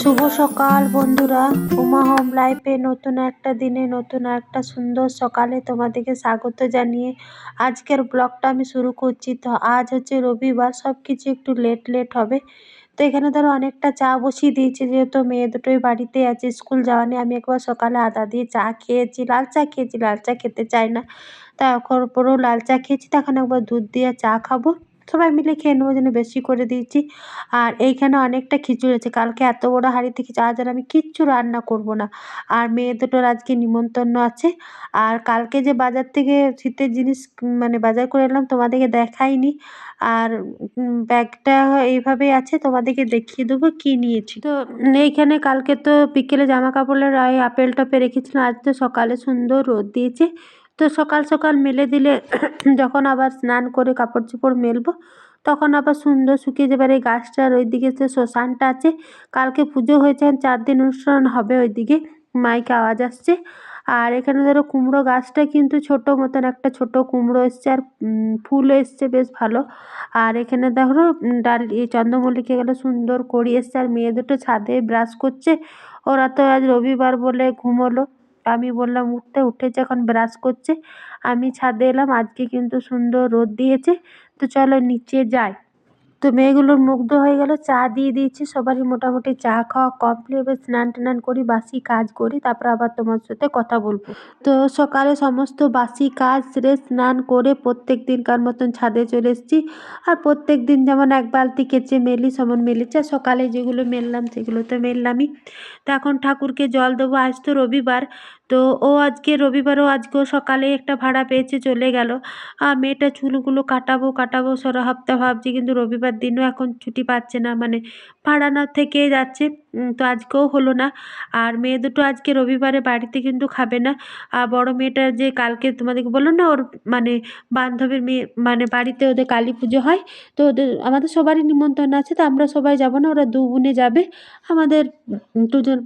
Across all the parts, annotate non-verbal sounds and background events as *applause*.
শুভ সকাল বন্ধুরা। উমা হোম লাইফে নতুন একটা দিনে নতুন একটা সুন্দর সকালে তোমাদেরকে স্বাগত জানিয়ে আজকের ব্লগটা আমি শুরু করছি। তো আজ হচ্ছে রবিবার সব কিছু একটু লেট লেট হবে। তো এখানে ধরো অনেকটা চা বসিয়ে দিয়েছে, যেহেতু মেয়ে দুটোই বাড়িতে আছে, স্কুল যাওয়া নিয়ে আমি একবার সকালে আদা দিয়ে চা খেয়েছি, লাল চা খেয়েছি, লাল চা খেতে চাই না। তা এখন পরেও লাল চা খেয়েছি তখন একবার দুধ দিয়ে চা খাব। সবাই মিলে খেয়ে নেব জন্য বেশি করে দিয়েছি। আর এইখানে অনেকটা খিচুড়ি আছে কালকে এত বড় হাঁড়িতে খিচুড়ি আজ আর আমি কিচ্ছু রান্না করব না। আর মেয়ে দুটোর আজকে নিমন্ত্রণ আছে। আর কালকে যে বাজার থেকে শীতের জিনিস মানে বাজার করে এলাম, তোমাদেরকে দেখাইনি। আর ব্যাগটা এইভাবেই আছে, তোমাদেরকে দেখিয়ে দেবো কি নিয়েছি। তো এইখানে কালকে তো বিকেলে জামা কাপড়ের আপেল টপে রেখেছিলাম। আজ তো সকালে সুন্দর রোদ দিয়েছে। তো সকাল সকাল মেলে দিলে *clears throat* যখন আবার স্নান করে কাপড় চোপড় মেলবো, তখন আবার সুন্দর শুকিয়ে যাবে। আর এই গাছটার ওইদিকে যে শ্মশানটা আছে, কালকে পুজো হয়েছে, চার দিন অনুষ্ঠান হবে ওইদিকে, মাইকে আওয়াজ আসছে। আর এখানে ধরো কুমড়ো গাছটা কিন্তু ছোটো মতন একটা ছোট কুমড়ো এসছে, আর ফুলও এসছে বেশ ভালো। আর এখানে ধরো ডাল চন্দ্রমল্লিকা গেলো সুন্দর কড়ি এসছে, আর মেয়ে দুটো ছাদে ব্রাশ করছে। ওরা তো আজ রবিবার বলে ঘুমোলো। আমি বললাম, উঠতে উঠেছে এখন ব্রাশ করছে, আমি ছাদে এলাম, আজকে কিন্তু সুন্দর রোদ দিয়েছে। তো চলো নিচে যাই। তো মেয়েগুলো মুগ্ধ হয়ে গেল, চা দিয়ে দিয়েছি। সবারই মোটামুটি চা খাওয়া কমপ্লিট স্নান টান করি, বাসি কাজ করি, তারপর আবার তোমার সাথে কথা বলব। তো সকালে সমস্ত বাসি কাজ সেরে স্নান করে প্রত্যেক দিনকার মতন ছাদে চলে এসেছি। আর প্রত্যেক দিন যেমন এক বালতি কেচে মেলি, সমান মেলেছে। সকালে যেগুলো মেললাম, সেগুলো তো মেললামই। তো এখন ঠাকুরকে জল দেবো। আজ তো রবিবার তো ও আজকে রবিবারও আজকেও সকালে একটা ভাড়া পেয়েছে, চলে গেল। আর মেয়েটা চুলগুলো কাটাবো কাটাবো, সারা সপ্তাহ ভাবছি, কিন্তু রবিবার দিনও এখন ছুটি পাচ্ছে না মানে ভাড়া না থেকে যাচ্ছে। তো আজকেও হলো না। আর মেয়ে দুটো আজকে রবিবারে বাড়িতে কিন্তু খাবে না। আর বড় মেয়েটা যে কালকে তোমাদেরকে বলল না, ওর মানে বান্ধবীর মেয়ে মানে বাড়িতে ওদের কালী পুজো হয়, তো ওদের, আমাদের সবারই নিমন্ত্রণ আছে, তো আমরা সবাই যাব না, ওরা দু বোনে যাবে। আমাদের দুজন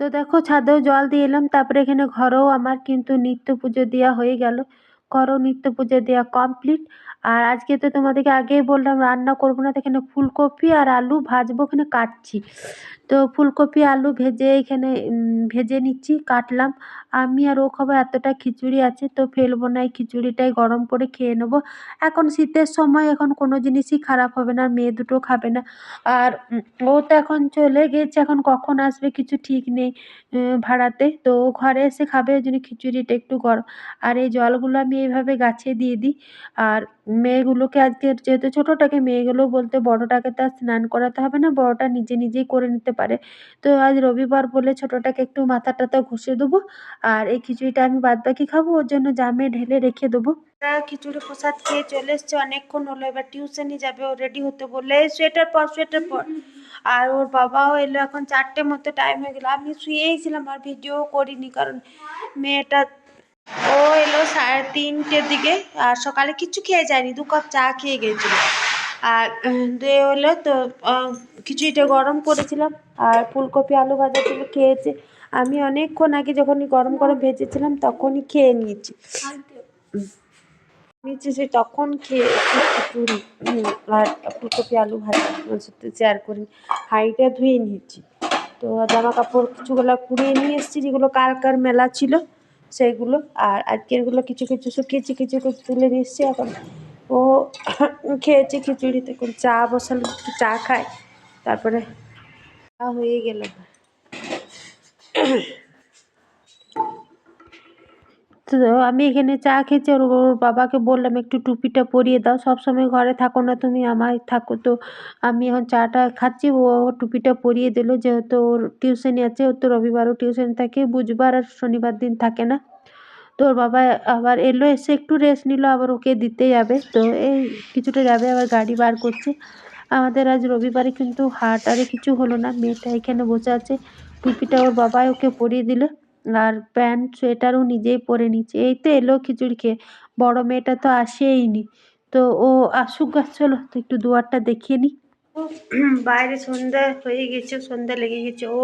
তো দেখো ছাদেও জল দিয়ে এলাম, তারপরে এখানে ঘরেও আমার কিন্তু নিত্য পুজো দেওয়া হয়ে গেল। ঘরেও নিত্য পুজো দেওয়া কমপ্লিট আর আজকে তো তোমাদেরকে আগেই বললাম, রান্না করব না, তো এখানে ফুলকপি আর আলু ভাজবো এখানে কাটছি। তো ফুলকপি, আলু ভেজে এখানে ভেজে নিচ্ছি, কাটলাম। আমি আর ও খাব এতটা খিচুড়ি আছে, তো ফেলব না, এই খিচুড়িটাই গরম করে খেয়ে নেব। এখন শীতের সময়, এখন কোনো জিনিসই খারাপ হবে না মেয়ে দুটো খাবে না। আর ও তো এখন চলে গেছে, এখন কখন আসবে কিছু ঠিক নেই ভাড়াতে। তো ঘরে এসে খাবে, ওই জন্য খিচুড়িটা একটু গরম। আর এই জলগুলো আমি এইভাবে গাছে দিয়ে দিই। আর মেয়েগুলোকে আজকে, যেহেতু ছোটোটাকে, মেয়েগুলো বলতে বড়টাকে তো আর স্নান করাতে হবে না, বড়টা নিজে নিজেই করে নিতে পারে। তো আজ রবিবার বলে ছোটোটাকে একটু মাথা টাথা ঘষে দেবো। আর এই খিচুড়িটা আমি বাদ বাকি খাব, ওর জন্য জামে ঢেলে রেখে দেবো। খিচুড়ি প্রসাদ খেয়ে চলে এসছে অনেকক্ষণ হলো, এবার টিউশনে যাবে, ও রেডি হতে বললে, "এই সোয়েটার পর সোয়েটার পর। আর ওর বাবাও এলো, এখন চারটে মতো টাইম হয়ে গেলো। আমি শুয়েই ছিলাম, আর ভিডিও করিনি, কারণ মেয়েটা ও এলো সাড়ে তিনটের দিকে, আর সকালে কিচ্ছু খেয়ে যায়নি, দু কাপ চা খেয়ে গেছিল। আর দিয়ে হলো তো খিচুড়িটা গরম করেছিলাম। আর ফুলকপি, আলু ভাজা ছিল, খেয়েছে। আমি অনেকক্ষণ আগে যখনই গরম গরম ভেজেছিলাম, তখনই খেয়ে নিয়েছি। সে তখন খেয়ে আর ফুলকপি, আলু ভাজা সাথে শেয়ার করি হাঁড়িটা ধুয়ে নিয়েছি। তো জামা কাপড় কিছুগুলো কুড়িয়ে নিয়ে এসেছি, যেগুলো কালকার মেলা ছিল, সেইগুলো। আর আজকেরগুলো কিছু কিছু শুকিয়েছি কিছু কিছু তুলে নিয়েছি এখন। ও খেয়েছে খিচুড়ি তখন চা বসালো, একটু চা খায়। তারপরে হয়ে গেল তো আমি এখানে চা খেয়েছি, ওর ওর বাবাকে বললাম, একটু টুপিটা পরিয়ে দাও, সব সময় ঘরে থাকো না তুমি, আমায় থাকো। তো আমি এখন চাটা খাচ্ছি, ও টুপিটা পরিয়ে দিল, যেহেতু ওর টিউশনি আছে ওর তো রবিবারও টিউশন থাকে, বুধবার আর শনিবার দিন থাকে না। তো ওর বাবা আবার এলো, এসে একটু রেস্ট নিল, আবার ওকে দিতে যাবে। তো এই কিছুটা যাবে আবার গাড়ি বার করছে। আমাদের আজ রবিবারে কিন্তু হাট আরে কিছু হলো না। মেয়েটা এখানে বসে আছে। টুপিটা ওর বাবাই ওকে পরিয়ে দিল। আর প্যান্ট সোয়েটারও নিজেই পরে নিচ্ছে। এই তো এলো খিচুড়ি খেয়ে। বড় মেয়েটা তো আসেইনি তো ও আসুক গাছ চলো, তো একটু দুয়ারটা দেখিয়ে নিই বাইরে সন্ধ্যা হয়ে গেছে, সন্ধ্যা লেগে গেছে। ও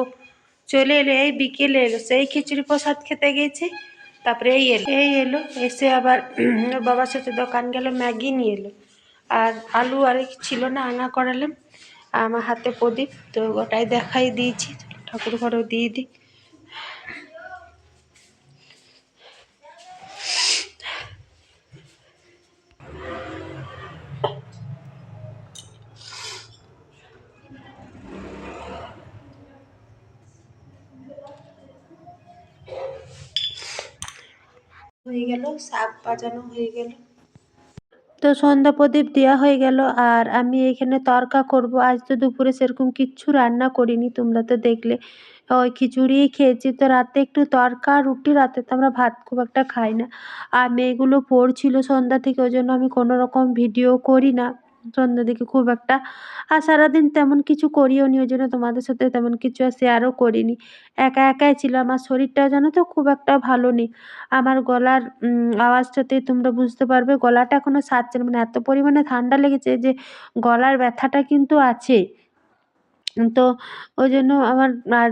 চলে এলো, এই বিকেলে এলো। সেই খিচুড়ি প্রসাদ খেতে গেছে। তারপরে এই এলো। এই এলো, এসে আবার বাবার সাথে দোকান গেল, ম্যাগি নিয়ে এলো। আর আলু আর ছিল না, আনা করালাম। আমার হাতে প্রদীপ, তো ওটাই দেখাই দিয়েছি। ঠাকুর ঘরেও দিয়ে দিই। হয়ে গেল, শাক বাজানো হয়ে গেল। তো সন্ধ্যা প্রদীপ দেওয়া হয়ে গেল আর আমি এখানে তরকা করব। আজ তো দুপুরে সেরকম কিচ্ছু রান্না করিনি, তোমরা তো দেখলে। ওই খিচুড়ি খেয়েছি। তো রাতে একটু তরকা রুটি, রাতে তো আমরা ভাত খুব একটা খাই না। আর মেয়েগুলো পড়ছিল সন্ধ্যা থেকে, ওই জন্য আমি কোনো রকম ভিডিও করি না। সন্ধ্যা থেকে খুব একটা আর সারাদিন তেমন কিছু করিও নি, ওই জন্য তোমাদের সাথে তেমন কিছু শেয়ারও করিনি। একা একাই ছিল, আমার শরীরটা জানো তো খুব একটা ভালো নেই। আমার গলার আওয়াজটাতে তোমরা বুঝতে পারবে, গলাটা এখনও সারছে না মানে এত পরিমাণে ঠান্ডা লেগেছে যে গলার ব্যথাটা কিন্তু আছে। তো, ওই জন্য আমার আর